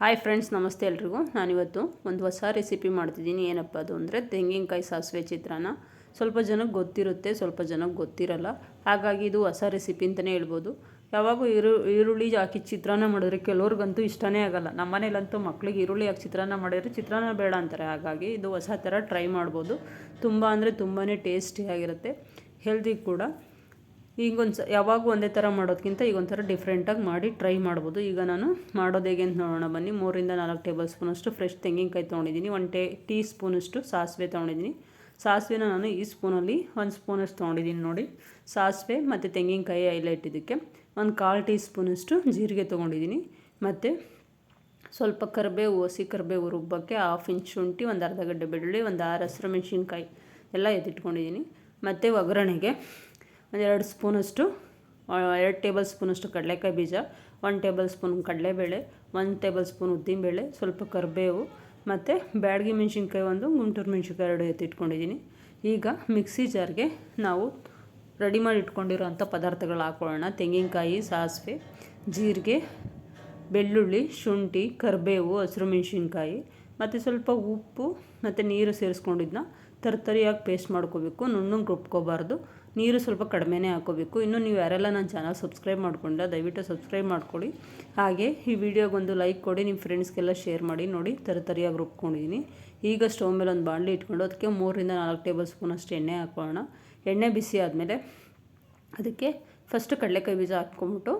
Hi friends ನಮಸ್ತೆ ಎಲ್ರಿಗೂ. ನಾನಿವತ್ತು ಒಂದು ಹೊಸ ರೆಸಿಪಿ ಮಾಡ್ತಿದ್ದೀನಿ. ಏನಪ್ಪ ಅದು ಅಂದರೆ ತೆಂಗಿನಕಾಯಿ ಸಾಸಿವೆ ಚಿತ್ರಾನ್ನ. ಸ್ವಲ್ಪ ಜನಕ್ಕೆ ಗೊತ್ತಿರುತ್ತೆ, ಸ್ವಲ್ಪ ಜನಕ್ಕೆ ಗೊತ್ತಿರಲ್ಲ. ಹಾಗಾಗಿ ಇದು ಹೊಸ ರೆಸಿಪಿ ಅಂತಲೇ ಹೇಳ್ಬೋದು. ಯಾವಾಗೂ ಈರು ಈರುಳ್ಳಿ ಹಾಕಿ ಚಿತ್ರಾನ್ನ ಮಾಡಿದ್ರೆ ಕೆಲವ್ರಿಗಂತೂ ಇಷ್ಟನೇ ಆಗಲ್ಲ. ನಮ್ಮ ಮನೇಲಂತೂ ಮಕ್ಕಳಿಗೆ ಈರುಳ್ಳಿ ಹಾಕಿ ಚಿತ್ರಾನ್ನ ಮಾಡಿದರೆ ಚಿತ್ರಾನ್ನ ಬೇಡ ಅಂತಾರೆ. ಹಾಗಾಗಿ ಇದು ಹೊಸ ಥರ ಟ್ರೈ ಮಾಡ್ಬೋದು. ತುಂಬ ಅಂದರೆ ತುಂಬಾ ಟೇಸ್ಟಿಯಾಗಿರುತ್ತೆ ಹೆಲ್ದಿ ಕೂಡ. ಈಗ ಒಂದು ಸ ಯಾವಾಗೂ ಒಂದೇ ಥರ ಮಾಡೋದಕ್ಕಿಂತ ಈಗ ಒಂಥರ ಡಿಫ್ರೆಂಟಾಗಿ ಮಾಡಿ ಟ್ರೈ ಮಾಡ್ಬೋದು. ಈಗ ನಾನು ಮಾಡೋದು ಹೇಗೆ ಅಂತ ನೋಡೋಣ ಬನ್ನಿ. ಮೂರಿಂದ ನಾಲ್ಕು ಟೇಬಲ್ ಸ್ಪೂನಷ್ಟು ಫ್ರೆಶ್ ತೆಂಗಿನಕಾಯಿ ತೊಗೊಂಡಿದ್ದೀನಿ. ಒನ್ ಟೇ, ಟೀ ಸ್ಪೂನಷ್ಟು ಸಾಸಿವೆ ತೊಗೊಂಡಿದ್ದೀನಿ. ಸಾಸಿವೆನ ನಾನು ಈ ಸ್ಪೂನಲ್ಲಿ ಒಂದು ಸ್ಪೂನಷ್ಟು ತೊಗೊಂಡಿದ್ದೀನಿ ನೋಡಿ. ಸಾಸಿವೆ ಮತ್ತು ತೆಂಗಿನಕಾಯಿ ಹೈಲೈಟ್ ಇದಕ್ಕೆ ಒಂದು ಕಾಲು ಟೀ ಸ್ಪೂನಷ್ಟು ಜೀರಿಗೆ ತೊಗೊಂಡಿದ್ದೀನಿ. ಮತ್ತು ಸ್ವಲ್ಪ ಕರಿಬೇವು, ಹಸಿ ಕರಿಬೇವು ರುಬ್ಬಕ್ಕೆ ಹಾಫ್ ಇಂಚ್ ಶುಂಠಿ, ಒಂದು ಅರ್ಧ ಗಡ್ಡೆ ಬೆಳ್ಳುಳ್ಳಿ, ಒಂದು ಆರು ಹಸಿರು ಮೆಣಸಿನ್ಕಾಯಿ ಎಲ್ಲ ಎತ್ತಿಟ್ಕೊಂಡಿದ್ದೀನಿ. ಮತ್ತು ಒಗ್ಗರಣೆಗೆ ಒಂದೆರಡು ಸ್ಪೂನಷ್ಟು ಎರಡು ಟೇಬಲ್ ಸ್ಪೂನಷ್ಟು ಕಡಲೆಕಾಯಿ ಬೀಜ ಒನ್ ಟೇಬಲ್ ಸ್ಪೂನ್ ಕಡಲೆಬೇಳೆ, ಒಂದು ಟೇಬಲ್ ಸ್ಪೂನ್ ಉದ್ದಿನಬೇಳೆ, ಸ್ವಲ್ಪ ಕರಿಬೇವು ಮತ್ತು ಬ್ಯಾಡಗಿ ಮೆಣಸಿನ್ಕಾಯಿ ಒಂದು, ಗುಂಟೂರು ಮೆಣಸಿನ್ಕಾಯಿ ಎರಡು ಎತ್ತಿಟ್ಕೊಂಡಿದ್ದೀನಿ ಈಗ ಮಿಕ್ಸಿ ಜಾರ್ಗೆ ನಾವು ರೆಡಿ ಮಾಡಿ ಇಟ್ಕೊಂಡಿರೋ ಅಂಥ ಪದಾರ್ಥಗಳು ಹಾಕೊಳ್ಳೋಣ. ತೆಂಗಿನಕಾಯಿ, ಸಾಸಿವೆ, ಜೀರಿಗೆ, ಬೆಳ್ಳುಳ್ಳಿ, ಶುಂಠಿ, ಕರಿಬೇವು, ಹಸಿರು ಮೆಣಸಿನ್ಕಾಯಿ ಮತ್ತು ಸ್ವಲ್ಪ ಉಪ್ಪು ಮತ್ತು ನೀರು ಸೇರಿಸ್ಕೊಂಡಿದ್ದನ್ನ ತರ್ತರಿಯಾಗಿ ಪೇಸ್ಟ್ ಮಾಡ್ಕೋಬೇಕು. ನುಣ್ಣಗೆ ರುಬ್ಕೋಬಾರ್ದು. ನೀರು ಸ್ವಲ್ಪ ಕಡಿಮೆನೇ ಹಾಕೋಬೇಕು. ಇನ್ನು ನೀವು ಯಾರೆಲ್ಲ ನನ್ನ ಚಾನಲ್ ಸಬ್ಸ್ಕ್ರೈಬ್ ಮಾಡ್ಕೊಂಡ ದಯವಿಟ್ಟು ಸಬ್ಸ್ಕ್ರೈಬ್ ಮಾಡ್ಕೊಳ್ಳಿ. ಹಾಗೆ ಈ ವಿಡಿಯೋಗೊಂದು ಲೈಕ್ ಕೊಡಿ, ನಿಮ್ಮ ಫ್ರೆಂಡ್ಸ್ಗೆಲ್ಲ ಶೇರ್ ಮಾಡಿ, ನೋಡಿ ತರಿಯಾಗಿ ರುಬ್ಕೊಂಡಿದ್ದೀನಿ. ಈಗ ಸ್ಟವ್ ಮೇಲೆ ಒಂದು ಬಾಣಲಿ ಇಟ್ಕೊಂಡು ಅದಕ್ಕೆ ಮೂರರಿಂದ ನಾಲ್ಕು ಟೇಬಲ್ ಸ್ಪೂನ್ ಅಷ್ಟು ಎಣ್ಣೆ ಹಾಕೋಣ. ಎಣ್ಣೆ ಬಿಸಿ ಆದಮೇಲೆ ಅದಕ್ಕೆ ಫಸ್ಟ್ ಕಡಲೆಕಾಯಿ ಬೀಜ ಹಾಕ್ಕೊಂಬಿಟ್ಟು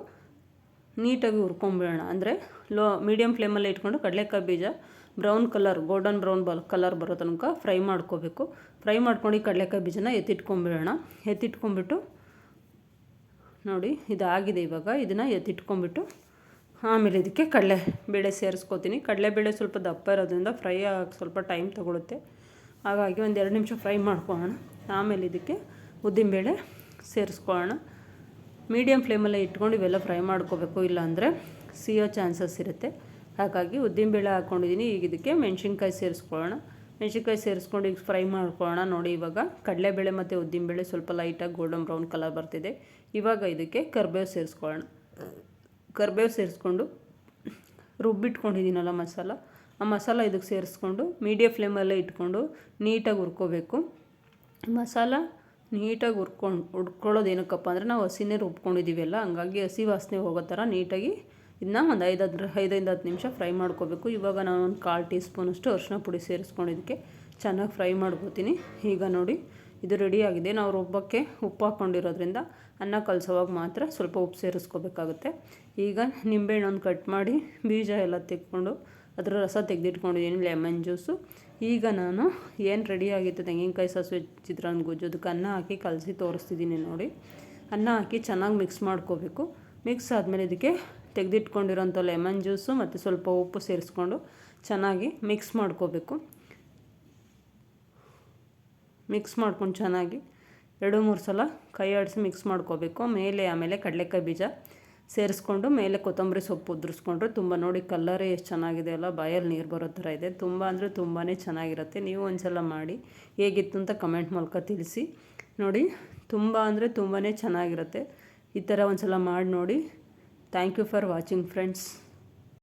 ನೀಟಾಗಿ ಹುರ್ಕೊಂಬಿಡೋಣ. ಅಂದರೆ ಲೋ ಮೀಡಿಯಮ್ ಫ್ಲೇಮಲ್ಲೇ ಇಟ್ಕೊಂಡು ಕಡಲೆಕಾಯಿ ಬೀಜ ಬ್ರೌನ್ ಕಲರ್ ಗೋಲ್ಡನ್ ಬ್ರೌನ್ ಬಲ್ ಕಲರ್ ಬರೋ ತನಕ ಫ್ರೈ ಮಾಡ್ಕೋಬೇಕು. ಫ್ರೈ ಮಾಡ್ಕೊಂಡು ಈ ಕಡಲೆಕಾಯಿ ಬೀಜನ ಎತ್ತಿಟ್ಕೊಂಬಿಡೋಣ. ಎತ್ತಿಟ್ಕೊಂಬಿಟ್ಟು, ನೋಡಿ, ಇದಾಗಿದೆ ಇವಾಗ. ಇದನ್ನು ಎತ್ತಿಟ್ಕೊಂಬಿಟ್ಟು, ಆಮೇಲೆ ಇದಕ್ಕೆ ಕಡಲೆ ಬೇಳೆ ಸೇರಿಸ್ಕೋತೀನಿ. ಕಡಲೆಬೇಳೆ ಸ್ವಲ್ಪ ದಪ್ಪ ಇರೋದ್ರಿಂದ ಫ್ರೈ ಆಗಿ ಸ್ವಲ್ಪ ಟೈಮ್ ತೊಗೊಳುತ್ತೆ. ಹಾಗಾಗಿ ಒಂದು ಎರಡು ನಿಮಿಷ ಫ್ರೈ ಮಾಡ್ಕೊಳ್ಳೋಣ. ಆಮೇಲೆ ಇದಕ್ಕೆ ಉದ್ದಿನಬೇಳೆ ಸೇರಿಸ್ಕೊಳ್ಳೋಣ. ಮೀಡಿಯಮ್ ಫ್ಲೇಮಲ್ಲೇ ಇಟ್ಕೊಂಡು ಇವೆಲ್ಲ ಫ್ರೈ ಮಾಡ್ಕೋಬೇಕು, ಇಲ್ಲಾಂದರೆ ಸಿಯೋ ಚಾನ್ಸಸ್ ಇರುತ್ತೆ. ಹಾಗಾಗಿ ಉದ್ದಿನಬೇಳೆ ಹಾಕ್ಕೊಂಡಿದ್ದೀನಿ ಈಗ ಇದಕ್ಕೆ ಮೆಣಸಿನ್ಕಾಯಿ ಸೇರಿಸ್ಕೊಳ್ಳೋಣ. ಮೆಣಸಿನ್ಕಾಯಿ ಸೇರಿಸ್ಕೊಂಡು ಈಗ ಫ್ರೈ ಮಾಡ್ಕೊಳ್ಳೋಣ. ನೋಡಿ, ಇವಾಗ ಕಡಲೆಬೇಳೆ ಮತ್ತು ಉದ್ದಿನಬೇಳೆ ಸ್ವಲ್ಪ ಲೈಟಾಗಿ ಗೋಲ್ಡನ್ ಬ್ರೌನ್ ಕಲರ್ ಬರ್ತಿದೆ. ಇವಾಗ ಇದಕ್ಕೆ ಕರ್ಬೇವು ಸೇರಿಸ್ಕೊಳ್ಳೋಣ. ಕರ್ಬೇವು ಸೇರಿಸ್ಕೊಂಡು ರುಬ್ಬಿಟ್ಕೊಂಡಿದ್ದೀನಲ್ಲ ಮಸಾಲ. ಆ ಮಸಾಲ ಇದಕ್ಕೆ ಸೇರಿಸ್ಕೊಂಡು ಮೀಡಿಯಮ್ ಫ್ಲೇಮಲ್ಲೇ ಇಟ್ಕೊಂಡು ನೀಟಾಗಿ ಹುರ್ಕೋಬೇಕು. ಮಸಾಲ ನೀಟಾಗಿ ಹುರ್ಕೊಂಡು ಹುಡ್ಕೊಳ್ಳೋದು ಏನಕ್ಕಪ್ಪ ಅಂದರೆ ನಾವು ಹಸಿನೇ ರುಬ್ಕೊಂಡಿದ್ದೀವಲ್ಲ ಹಂಗಾಗಿ ಹಸಿ ವಾಸನೆ ಹೋಗೋ ಥರ ನೀಟಾಗಿ ಇದನ್ನ ಒಂದು ಐದು ಐದರಿಂದ ಹತ್ತು ನಿಮಿಷ ಫ್ರೈ ಮಾಡ್ಕೋಬೇಕು. ಇವಾಗ ನಾನು ಒಂದು ಕಾಲು ಟೀ ಸ್ಪೂನಷ್ಟು ಅರಿಶಿನ ಪುಡಿ ಸೇರಿಸ್ಕೊಂಡಿದ್ದಕ್ಕೆ ಚೆನ್ನಾಗಿ ಫ್ರೈ ಮಾಡ್ಕೋತೀನಿ. ಈಗ ನೋಡಿ, ಇದು ರೆಡಿಯಾಗಿದೆ ನಾವು ರುಬ್ಬಕ್ಕೆ ಉಪ್ಪು ಹಾಕ್ಕೊಂಡಿರೋದ್ರಿಂದ ಅನ್ನ ಕಲಸೋವಾಗ ಮಾತ್ರ ಸ್ವಲ್ಪ ಉಪ್ಪು ಸೇರಿಸ್ಕೋಬೇಕಾಗುತ್ತೆ. ಈಗ ನಿಂಬೆಹಣ್ಣು ಕಟ್ ಮಾಡಿ ಬೀಜ ಎಲ್ಲ ತೆಕ್ಕೊಂಡು ಅದರ ರಸ ತೆಗೆದಿಟ್ಕೊಂಡಿದ್ದೀನಿ ಲೆಮನ್ ಜ್ಯೂಸು ಈಗ ನಾನು ಏನು ರೆಡಿಯಾಗಿತ್ತು ತೆಂಗಿನಕಾಯಿ ಸಾಸಿವೆ ಚಿತ್ರಾನ್ನ ಗೊಜ್ಜು, ಅದಕ್ಕೆ ಅನ್ನ ಹಾಕಿ ಕಲಸಿ ತೋರಿಸ್ತಿದ್ದೀನಿ ನೋಡಿ. ಅನ್ನ ಹಾಕಿ ಚೆನ್ನಾಗಿ ಮಿಕ್ಸ್ ಮಾಡ್ಕೋಬೇಕು. ಮಿಕ್ಸ್ ಆದಮೇಲೆ ಇದಕ್ಕೆ ತೆಗೆದಿಟ್ಕೊಂಡಿರೋಂಥ ಲೆಮನ್ ಜ್ಯೂಸು ಮತ್ತು ಸ್ವಲ್ಪ ಉಪ್ಪು ಸೇರಿಸ್ಕೊಂಡು ಚೆನ್ನಾಗಿ ಮಿಕ್ಸ್ ಮಾಡ್ಕೋಬೇಕು. ಮಿಕ್ಸ್ ಮಾಡ್ಕೊಂಡು ಚೆನ್ನಾಗಿ ಎರಡು ಮೂರು ಸಲ ಕೈ ಆಡಿಸಿ ಮಿಕ್ಸ್ ಮಾಡ್ಕೋಬೇಕು. ಮೇಲೆ ಆಮೇಲೆ ಕಡಲೆಕಾಯಿ ಬೀಜ. ಸೇರಿಸ್ಕೊಂಡು ಮೇಲೆ ಕೊತ್ತಂಬರಿ ಸೊಪ್ಪು ಉದುರಿಸ್ಕೊಂಡ್ರೆ ತುಂಬ ನೋಡಿ ಕಲ್ಲರೇ ಎಷ್ಟು ಚೆನ್ನಾಗಿದೆ ಅಲ್ಲ, ಬಾಯಲ್ಲಿ ನೀರು ಬರೋ ಥರ ಇದೆ. ತುಂಬ ಅಂದರೆ ತುಂಬಾ ಚೆನ್ನಾಗಿರುತ್ತೆ. ನೀವು ಒಂದ್ಸಲ ಮಾಡಿ ಹೇಗಿತ್ತು ಅಂತ ಕಮೆಂಟ್ ಮೂಲಕ ತಿಳಿಸಿ. ನೋಡಿ, ತುಂಬ ಅಂದರೆ ತುಂಬಾ ಚೆನ್ನಾಗಿರುತ್ತೆ. ಈ ಥರ ಒಂದ್ಸಲ ಮಾಡಿ ನೋಡಿ. Thank you for watching friends.